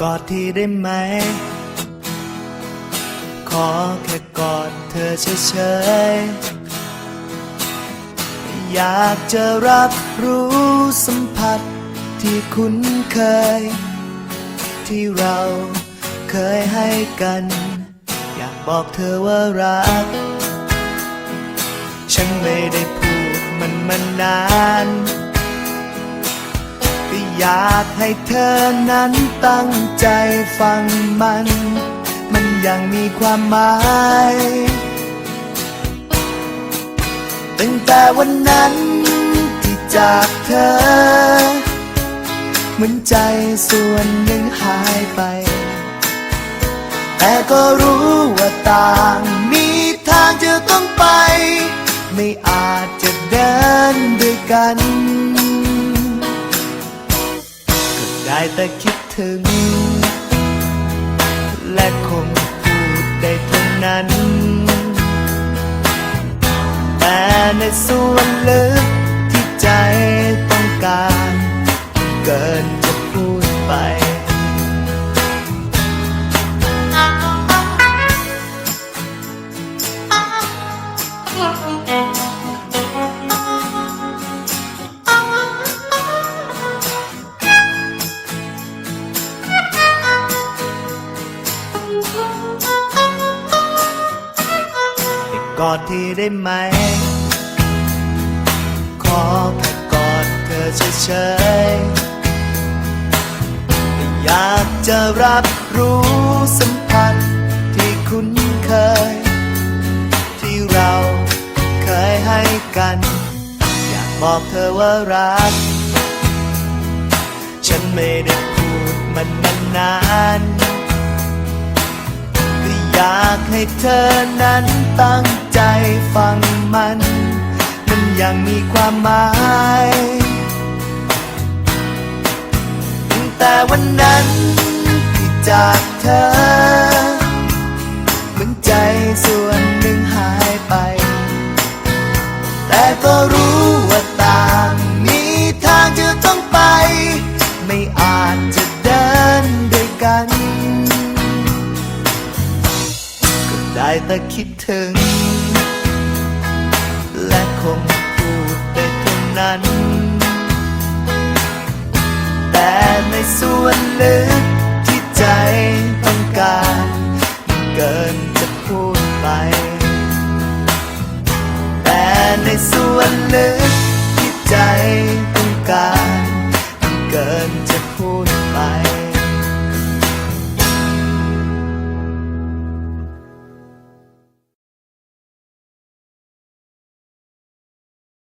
กอดทีได้ไหม ขอแค่กอดเธอเฉยๆ อยากจะรับรู้สัมผัสที่คุ้นเคย ที่เราเคยให้กัน อยากบอกเธอว่ารัก ฉันไม่ได้พูดมันมานาน อยากให้เธอนั้นตั้งใจฟังมัน มันยังมีความหมายตั้งแต่วันนั้นที่จากเธอ เหมือนใจส่วนหนึ่งหายไป แต่ก็รู้ว่าต่างมีทางจะต้องไป ไม่อาจจะเดินด้วยกัน ได้แต่คิดถึง และคงพูดได้เท่านั้น แต่ในส่วนลึกที่ใจต้องการ เกินจะพูดไปใอดทีได้ไหม ขอแค่กอดเธอเฉยๆอยากจะรับรู้สัมผัสที่คุ้นเคย ที่เราเคยให้กัน อยากบอกเธอว่ารัก ฉันไม่ได้พูดมันมานานก็อยากให้เธอนั้นตั้ง ใจฟังมัน มันยังมีความหมายตั้งแต่วันนั้นที่จากเธอเหมือนใจส่วนหนึ่งหายไป แต่ก็รู้ว่าต่างมีทางจะต้องไป ไม่อาจจะเดินด้วยกัน ก็ได้แต่คิดถึง ในส่วนลึกที่ใจต้องการ